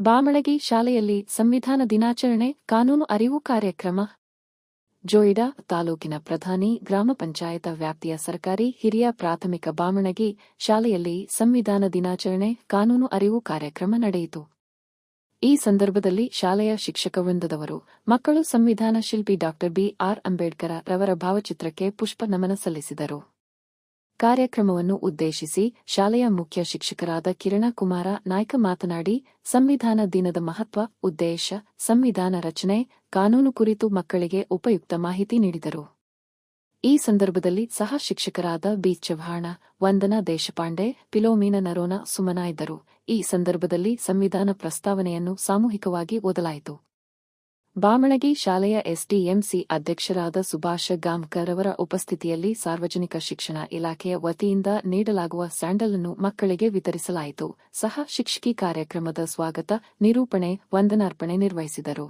ಬಾಮಳಗಿ ಶಾಲೆಯಲ್ಲಿ ಸಂವಿಧಾನ ದಿನಾಚರಣೆ, ಕಾನೂನು ಅರಿವು ಕಾರ್ಯಕ್ರಮ. ಜೋಯಿಡಾ ತಾಲೂಕಿನ ಪ್ರಧಾನಿ, ಗ್ರಾಮ ಪಂಚಾಯತ ವ್ಯಾಪ್ತಿಯ ಸರ್ಕಾರಿ ಹಿರಿಯ ಪ್ರಾಥಮಿಕ ಬಾಮಣಗಿ ಶಾಲೆಯಲ್ಲಿ ಸಂವಿಧಾನ ದಿನಾಚರಣೆ, ಕಾನೂನು ಅರಿವು ಕಾರ್ಯಕ್ರಮ ನಡೆಯಿತು. ಈ ಸಂದರ್ಭದಲ್ಲಿ ಶಾಲೆಯ ಶಿಕ್ಷಕ ವೃಂದದವರು ಮಕ್ಕಳು ಸಂವಿಧಾನ ಶಿಲ್ಪಿ ಡಾ ಬಿಆರ್ ಅಂಬೇಡ್ಕರ್ ರವರ ಭಾವಚಿತ್ರಕ್ಕೆ ಪುಷ್ಪ ನಮನ ಸಲ್ಲಿಸಿದರು. ಕಾರ್ಯಕ್ರಮವನ್ನು ಉದ್ದೇಶಿಸಿ ಶಾಲೆಯ ಮುಖ್ಯ ಶಿಕ್ಷಕರಾದ ಕಿರಣ ಕುಮಾರ ನಾಯ್ಕ ಮಾತನಾಡಿ, ಸಂವಿಧಾನ ದಿನದ ಮಹತ್ವ, ಉದ್ದೇಶ, ಸಂವಿಧಾನ ರಚನೆ, ಕಾನೂನು ಕುರಿತು ಮಕ್ಕಳಿಗೆ ಉಪಯುಕ್ತ ಮಾಹಿತಿ ನೀಡಿದರು. ಈ ಸಂದರ್ಭದಲ್ಲಿ ಸಹ ಶಿಕ್ಷಕರಾದ ಬಿ. ಚವ್ಹಾಣ, ವಂದನಾ ದೇಶಪಾಂಡೆ, ಪಿಲೋಮೀನ ನರೋನ ಸುಮನ ಇದ್ದರು. ಈ ಸಂದರ್ಭದಲ್ಲಿ ಸಂವಿಧಾನ ಪ್ರಸ್ತಾವನೆಯನ್ನು ಸಾಮೂಹಿಕವಾಗಿ ಓದಲಾಯಿತು. ಬಾಮಣಗಿ ಶಾಲೆಯ ಎಸ್ಡಿಎಂಸಿ ಅಧ್ಯಕ್ಷರಾದ ಸುಭಾಷ ಗಾಮ್ಕರ್ ಅವರ ಉಪಸ್ಥಿತಿಯಲ್ಲಿ ಸಾರ್ವಜನಿಕ ಶಿಕ್ಷಣ ಇಲಾಖೆಯ ವತಿಯಿಂದ ನೀಡಲಾಗುವ ಸ್ಯಾಂಡಲ್ ಅನ್ನು ಮಕ್ಕಳಿಗೆ ವಿತರಿಸಲಾಯಿತು. ಸಹ ಶಿಕ್ಷಕಿ ಕಾರ್ಯಕ್ರಮದ ಸ್ವಾಗತ, ನಿರೂಪಣೆ, ವಂದನಾರ್ಪಣೆ ನಿರ್ವಹಿಸಿದರು.